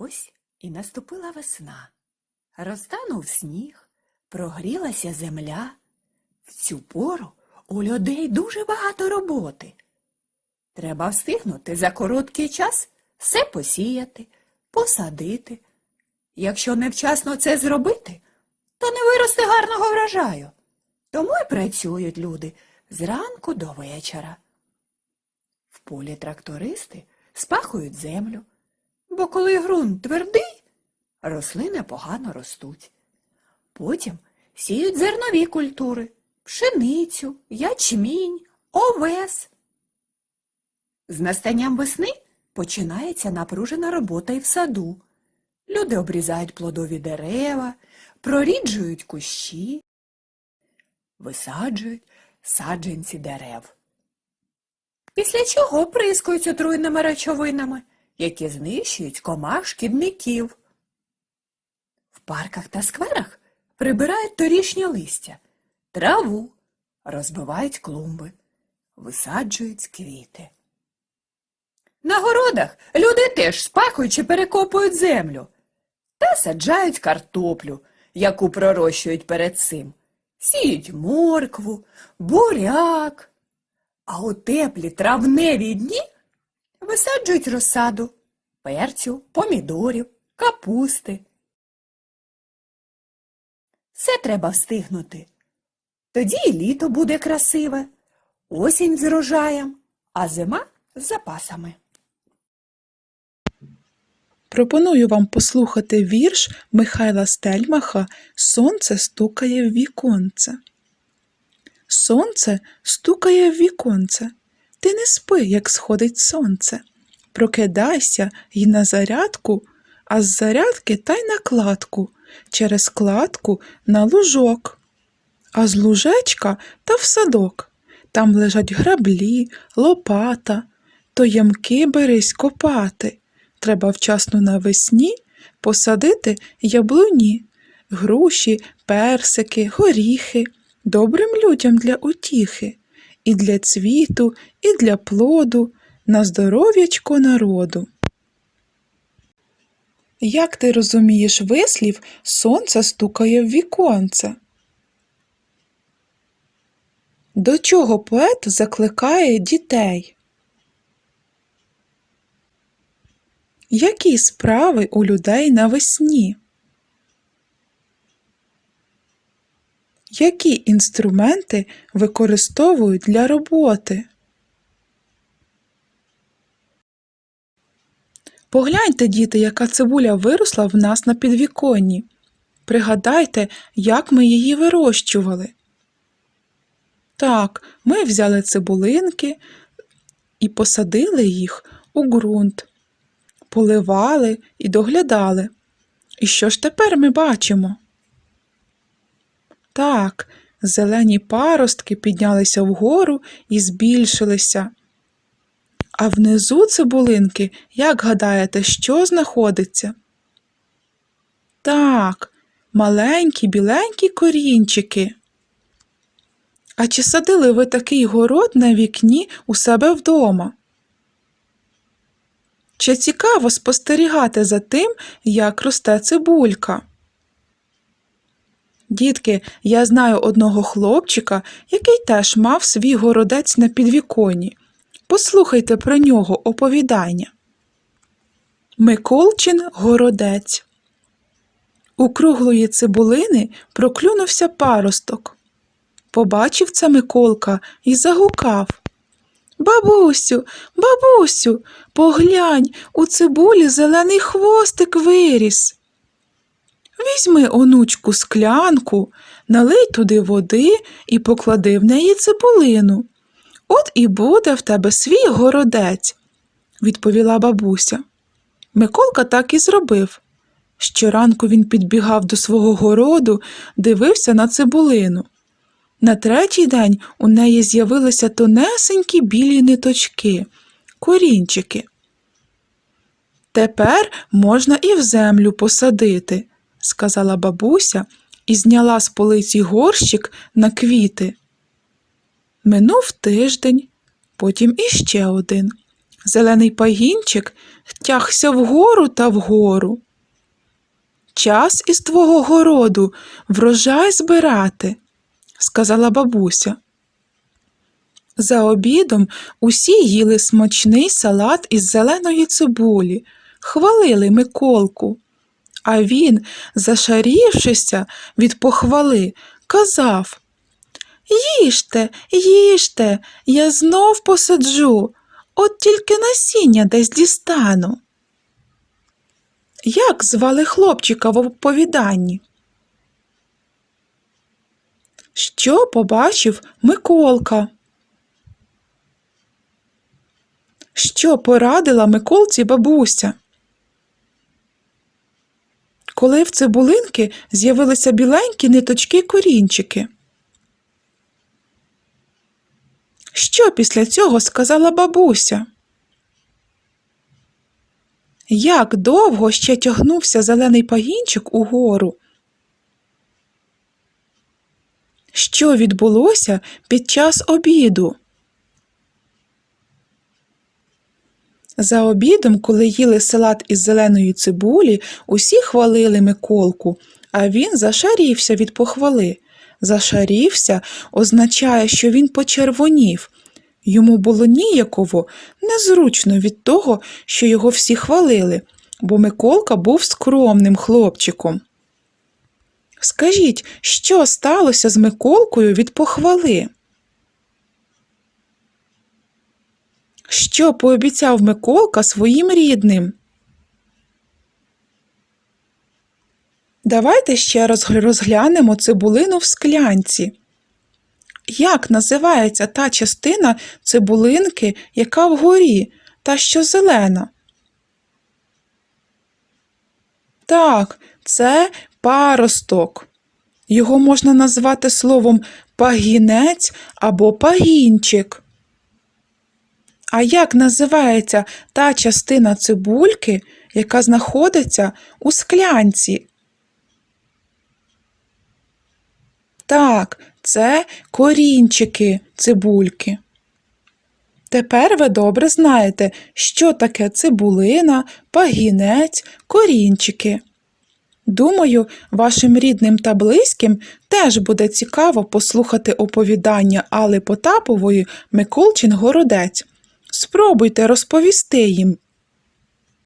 Ось і наступила весна. Розтанув сніг, прогрілася земля. В цю пору у людей дуже багато роботи. Треба встигнути за короткий час все посіяти, посадити. Якщо невчасно це зробити, то не виросте гарного врожаю. Тому й працюють люди зранку до вечора. В полі трактористи спахують землю, бо коли ґрунт твердий, рослини погано ростуть. Потім сіють зернові культури пшеницю, ячмінь, овес. З настанням весни починається напружена робота і в саду. Люди обрізають плодові дерева, проріджують кущі, висаджують саджанці дерев. Після чого прискують отруйними речовинами, які знищують комах шкідників. В парках та скверах прибирають торішнє листя, траву, розбивають клумби, висаджують квіти. На городах люди теж спахують чи перекопують землю та саджають картоплю, яку пророщують перед цим. Сіють моркву, буряк. А у теплі травневі дні висаджують розсаду перцю, помідорів, капусти. Все треба встигнути. Тоді і літо буде красиве, осінь з рожаєм, а зима з запасами. Пропоную вам послухати вірш Михайла Стельмаха Сонце стукає в віконце. Сонце стукає в віконце. Ти не спи, як сходить сонце. Прокидайся й на зарядку, а з зарядки та й на кладку, через кладку на лужок, а з лужечка та в садок. Там лежать граблі, лопата, то ямки берись копати. Треба вчасно навесні посадити яблуні, груші, персики, горіхи, добрим людям для утіхи, і для цвіту, і для плоду, на здоров'ячко народу. Як ти розумієш вислів сонце стукає в віконце? До чого поет закликає дітей? Які справи у людей навесні? Які інструменти використовують для роботи? Погляньте, діти, яка цибуля виросла в нас на підвіконні. Пригадайте, як ми її вирощували. Так, ми взяли цибулинки і посадили їх у ґрунт поливали і доглядали. І що ж тепер ми бачимо? Так, зелені паростки піднялися вгору і збільшилися. А внизу цибулинки, як гадаєте, що знаходиться? Так, маленькі біленькі корінчики. А чи садили ви такий город на вікні у себе вдома? Чи цікаво спостерігати за тим, як росте цибулька? Дітки, я знаю одного хлопчика, який теж мав свій городець на підвіконні. Послухайте про нього оповідання. Миколчин городець. У круглої цибулини проклюнувся паросток. Побачив це Миколка і загукав. Бабусю, бабусю, поглянь, у цибулі зелений хвостик виріс. Візьми, онучку, склянку, налий туди води і поклади в неї цибулину. От і буде в тебе свій городець, відповіла бабуся. Миколка так і зробив. Щоранку він підбігав до свого городу, дивився на цибулину. На третій день у неї з'явилися тонесенькі білі ниточки, корінчики. Тепер можна і в землю посадити, сказала бабуся і зняла з полиці горщик на квіти. Минув тиждень, потім іще один, Зелений пагінчик тягся вгору та вгору. Час із твого городу врожай збирати, сказала бабуся. За обідом усі їли смачний салат із зеленої цибулі, хвалили Миколку. А він, зашарівшися від похвали, казав Їжте, їжте, я знов посаджу, от тільки насіння десь дістану. Як звали хлопчика в оповіданні? Що побачив Миколка? Що порадила Миколці бабуся? Коли в цибулинки з'явилися біленькі ниточки корінчики. Що після цього сказала бабуся? Як довго ще тягнувся зелений пагінчик угору? Що відбулося під час обіду? За обідом, коли їли салат із зеленої цибулі, усі хвалили Миколку, а він зашарівся від похвали. Зашарівся означає, що він почервонів. Йому було ніяково, незручно від того, що його всі хвалили, бо Миколка був скромним хлопчиком. Скажіть, що сталося з Миколкою від похвали? Що пообіцяв Миколка своїм рідним? Давайте ще раз розглянемо цибулину в склянці. Як називається та частина цибулинки, яка вгорі, та що зелена? Так, це паросток. Його можна назвати словом пагінець або пагінчик. А як називається та частина цибульки, яка знаходиться у склянці? Так, це корінчики цибульки. Тепер ви добре знаєте, що таке цибулина, пагінець, корінчики. Думаю, вашим рідним та близьким теж буде цікаво послухати оповідання Алли Потапової Миколчин Городець. Спробуйте розповісти їм